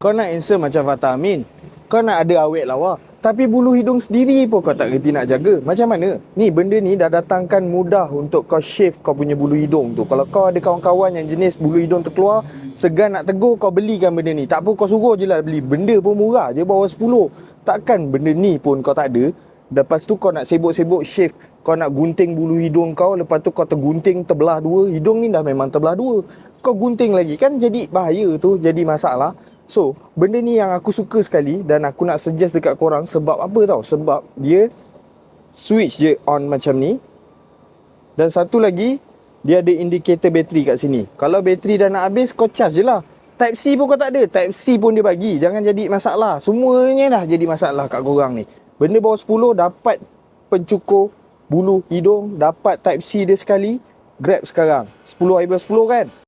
Kau nak handsome macam Fatah Amin. Kau nak ada awet lawa. Tapi bulu hidung sendiri pun kau tak kerti nak jaga. Macam mana? Ni benda ni dah datangkan mudah untuk kau shave kau punya bulu hidung tu. Kalau kau ada kawan-kawan yang jenis bulu hidung terkeluar, segan nak tegur kau belikan benda ni. Tak apa kau suruh je lah beli. Benda pun murah je bawah 10. Takkan benda ni pun kau tak ada. Lepas tu kau nak sibuk-sibuk shave. Kau nak gunting bulu hidung kau. Lepas tu kau tergunting terbelah dua. Hidung ni dah memang terbelah dua. Kau gunting lagi kan jadi bahaya tu. Jadi masalah. So, benda ni yang aku suka sekali dan aku nak suggest dekat korang sebab apa tau? Sebab dia switch je on macam ni. Dan satu lagi, dia ada indicator bateri kat sini. Kalau bateri dah nak habis, kau charge je lah. Type C pun kau tak ada. Type C pun dia bagi. Jangan jadi masalah. Semuanya dah jadi masalah kat korang ni. Benda bawah 10 dapat pencukur bulu hidung. Dapat Type C dia sekali. Grab sekarang. 10 I 10 kan?